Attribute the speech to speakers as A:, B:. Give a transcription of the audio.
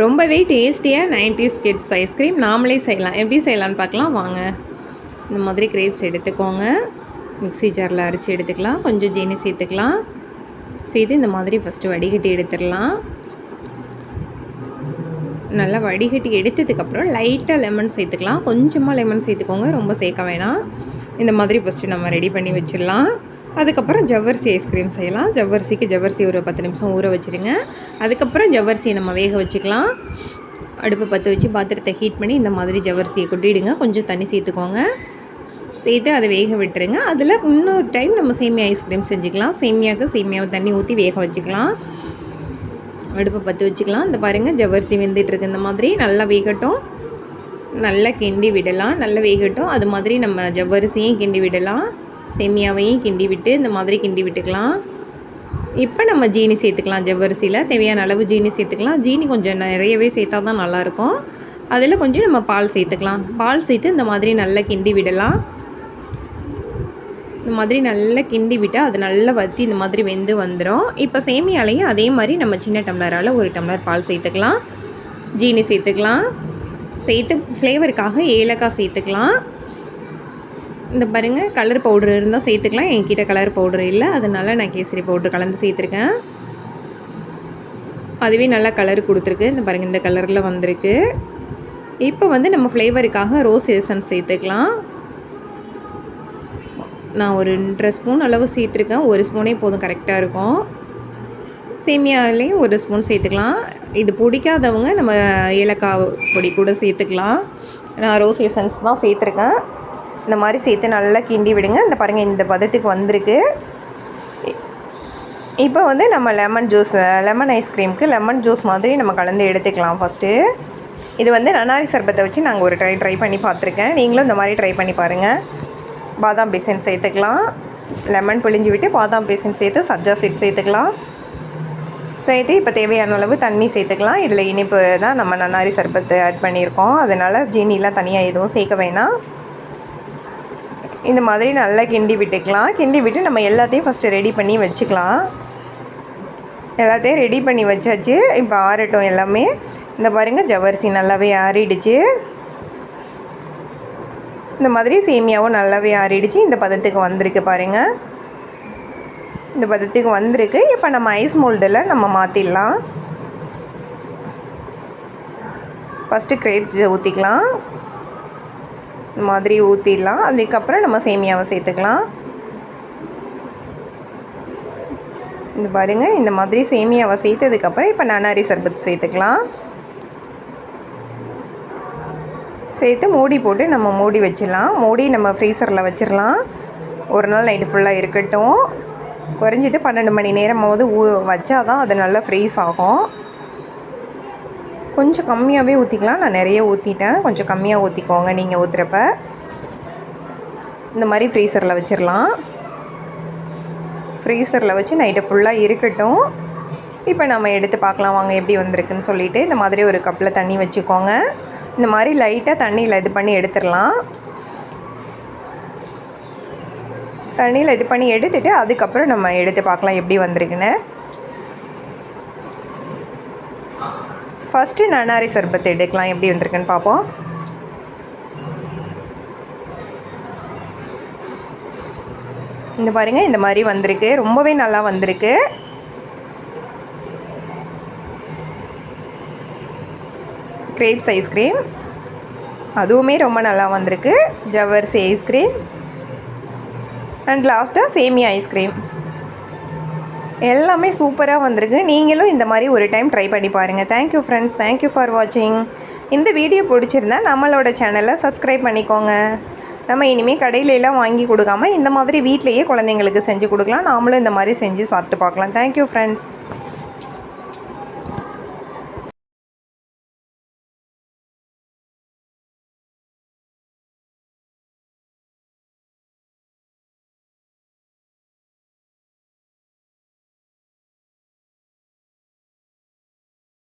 A: ரொம்பவே டேஸ்டியாக nineties kids ice cream நாமளே செய்யலாம். எப்படி செய்யலான்னு பார்க்கலாம். வாங்க. இந்த மாதிரி கிரேப்ஸ் எடுத்துக்கோங்க. மிக்ஸி ஜாரில் அரைச்சி எடுத்துக்கலாம். கொஞ்சம் ஜீனி சேர்த்துக்கலாம். சேர்த்து இந்த மாதிரி ஃபஸ்ட்டு வடிகட்டி எடுத்துடலாம். நல்லா வடிகட்டி எடுத்ததுக்கப்புறம் லைட்டாக லெமன் சேர்த்துக்கலாம். கொஞ்சமாக லெமன் சேர்த்துக்கோங்க. ரொம்ப சேர்க்க வேணாம். இந்த மாதிரி ஃபஸ்ட்டு நம்ம ரெடி பண்ணி வச்சிடலாம். அதுக்கப்புறம் ஜவ்வரிசி ஐஸ்கிரீம் செய்யலாம். ஜவ்வரிசிக்கு ஜவ்வரிசி ஒரு பத்து நிமிஷம் ஊற வச்சுருங்க. அதுக்கப்புறம் ஜவ்வரிசியை நம்ம வேக வச்சுக்கலாம். அடுப்பை பற்ற வச்சு பாத்திரத்தை ஹீட் பண்ணி இந்த மாதிரி ஜவ்வரிசியை கொட்டிடுங்க. கொஞ்சம் தண்ணி சேர்த்துக்கோங்க. சேர்த்து அதை வேக விட்டுருங்க. அதில் இன்னொரு டைம் நம்ம சேமியா ஐஸ்கிரீம் செஞ்சுக்கலாம். சேமியாவுக்கு சேமியாவை தண்ணி ஊற்றி வேக வச்சுக்கலாம். அடுப்பை பற்ற வச்சுக்கலாம். இந்த பாருங்கள் ஜவ்வரிசி வெந்துட்டுருக்கு இந்த மாதிரி நல்லா வேகட்டும். நல்லா கிண்டி விடலாம். நல்லா வேகட்டும். அது மாதிரி நம்ம ஜவ்வரிசியும் கிண்டி விடலாம். சேமியாவையும் கிண்டி விட்டு இந்த மாதிரி கிண்டி விட்டுக்கலாம் இப்போ நம்ம ஜீனி சேர்த்துக்கலாம் ஜவ்வரிசியில். தேவையான அளவு ஜீனி சேர்த்துக்கலாம். ஜீனி கொஞ்சம் நிறையவே சேர்த்தா தான் நல்லாயிருக்கும். அதில் கொஞ்சம் நம்ம பால் சேர்த்துக்கலாம். பால் சேர்த்து இந்த மாதிரி நல்லா கிண்டி விடலாம். இந்த மாதிரி நல்லா கிண்டி விட்டால் அது நல்லா வற்றி இந்த மாதிரி வெந்து வந்துடும் இப்போ சேமியாலையும் அதே மாதிரி நம்ம சின்ன டம்ளரால் ஒரு டம்ளர் பால் சேர்த்துக்கலாம். ஜீனி சேர்த்துக்கலாம். சேர்த்து ஃப்ளேவருக்காக ஏலக்காய் சேர்த்துக்கலாம். இந்த பாருங்கள் கலர் பவுடர் இருந்தால் சேர்த்துக்கலாம். என்கிட்ட கலர் பவுடர் இல்லை. அதனால் நான் கேசரி பவுடர் கலந்து சேர்த்துருக்கேன். அதுவே நல்லா கலர் கொடுத்துருக்கு. இந்த பாருங்கள் இந்த கலரில் வந்திருக்கு. இப்போ வந்து நம்ம ஃப்ளேவருக்காக ரோஸ் எசன்ஸ் சேர்த்துக்கலாம். நான் ஒரு ரெண்டரை ஸ்பூன் அளவு சேர்த்துருக்கேன். ஒரு ஸ்பூனே போதும் கரெக்டாக இருக்கும். சேமியாலேயும் ஒரு ஸ்பூன் சேர்த்துக்கலாம். இது பிடிக்காதவங்க நம்ம ஏலக்காய் பொடி கூட சேர்த்துக்கலாம். நான் ரோஸ் எசன்ஸ் தான் சேர்த்துருக்கேன். இந்த மாதிரி சேர்த்து நல்லா கிண்டி விடுங்க. இந்த பாருங்கள் இந்த பதத்துக்கு வந்திருக்கு. இப்போ வந்து நம்ம லெமன் ஜூஸ் லெமன் ஐஸ்கிரீமுக்கு லெமன் ஜூஸ் மாதிரி நம்ம கலந்து எடுத்துக்கலாம் ஃபஸ்ட்டு இது வந்து நன்னாரி சர்பத்தை வச்சு நாங்கள் ஒரு ட்ரை ட்ரை பண்ணி பார்த்துருக்கேன். நீங்களும் இந்த மாதிரி ட்ரை பண்ணி பாருங்கள் பாதாம் பேசன் சேர்த்துக்கலாம். லெமன் பிழிஞ்சு விட்டு பாதாம் பேசன் சேர்த்து சப்ஜா சீட் சேர்த்துக்கலாம். சேர்த்து இப்போ தேவையான அளவு தண்ணி சேர்த்துக்கலாம். இதில் இனிப்பு தான் நம்ம நன்னாரி சர்பத்தை ஆட் பண்ணியிருக்கோம். அதனால் ஜீனிலாம் தனியாக எதுவும் சேர்க்க வேணாம். இந்த மாதிரி நல்லா கிண்டி விட்டுக்கலாம். கிண்டி விட்டு நம்ம எல்லாத்தையும் ஃபஸ்ட்டு ரெடி பண்ணி வச்சுக்கலாம். எல்லாத்தையும் ரெடி பண்ணி வச்சாச்சு. இப்போ ஆறட்டும் எல்லாமே. இந்த பாருங்கள் ஜவரிசி நல்லாவே ஆறிடுச்சு. இந்த மாதிரி சேமியாவும் நல்லாவே ஆறிடுச்சு. இந்த பதத்துக்கு வந்திருக்கு பாருங்கள் இந்த பதத்துக்கு வந்திருக்கு. இப்போ நம்ம ஐஸ் மோல்டில் நம்ம மாற்றிடலாம் ஃபஸ்ட்டு கிரேப் ஊற்றிக்கலாம் இந்த மாதிரி ஊற்றிடலாம் அதுக்கப்புறம் நம்ம சேமியாவை சேர்த்துக்கலாம். இந்த பாருங்கள் இந்த மாதிரி சேமியாவை சேர்த்ததுக்கப்புறம் இப்போ நன்னாரி சர்பத் சேர்த்துக்கலாம். சேர்த்து மூடி போட்டு நம்ம மூடி வச்சிடலாம். மூடி நம்ம ஃப்ரீசரில் வச்சிடலாம். ஒரு நாள் நைட்டு ஃபுல்லாக இருக்கட்டும். குறைஞ்சிட்டு பன்னெண்டு மணி நேரமாவது ஊ வச்சா தான் அது நல்லா ஃப்ரீஸ் ஆகும். கொஞ்சம் கம்மியாகவே ஊற்றிக்கலாம் நான் நிறைய ஊற்றிட்டேன் கொஞ்சம் கம்மியாக ஊற்றிக்கோங்க நீங்கள் ஊற்றுறப்ப இந்த மாதிரி ஃப்ரீசரில் வச்சிடலாம் ஃப்ரீசரில் வச்சு நைட்டு ஃபுல்லாக இருக்கட்டும். இப்போ நம்ம எடுத்து பார்க்கலாம். வாங்க எப்படி வந்திருக்குன்னு சொல்லிவிட்டு இந்த மாதிரி ஒரு கப்பில் தண்ணி வச்சுக்கோங்க. இந்த மாதிரி லைட்டாக தண்ணியில் இது பண்ணி எடுத்துடலாம் தண்ணியில் இது பண்ணி எடுத்துகிட்டு அதுக்கப்புறம் நம்ம எடுத்து பார்க்கலாம் எப்படி வந்திருக்குன்னு. ஃபஸ்ட்டு நன்னாரி சர்பத் எடுக்கலாம். எப்படி வந்திருக்குன்னு பார்ப்போம். இந்த பாருங்கள் இந்த மாதிரி வந்திருக்கு. ரொம்பவே நல்லா வந்திருக்கு. கிரேப்ஸ் ஐஸ்கிரீம் அதுவுமே ரொம்ப நல்லா வந்திருக்கு. ஜவ்வரிசி ஐஸ்கிரீம் அண்ட் லாஸ்ட்டாக சேமியா ஐஸ்கிரீம் எல்லாமே சூப்பராக வந்திருக்கு. நீங்களும் இந்த மாதிரி ஒரு டைம் ட்ரை பண்ணி பாருங்கள் தேங்க்யூ ஃப்ரெண்ட்ஸ் தேங்க்யூ ஃபார் வாட்சிங் இந்த வீடியோ பிடிச்சிருந்தா நம்மளோட சேனலை சப்ஸ்கிரைப் பண்ணிக்கோங்க. நம்ம இனிமேல் கடையிலலாம் வாங்கி கொடுக்காம இந்த மாதிரி வீட்லேயே குழந்தைங்களுக்கு செஞ்சு கொடுக்கலாம். நாமளும் இந்த மாதிரி செஞ்சு சாப்பிட்டு பார்க்கலாம். Thank you friends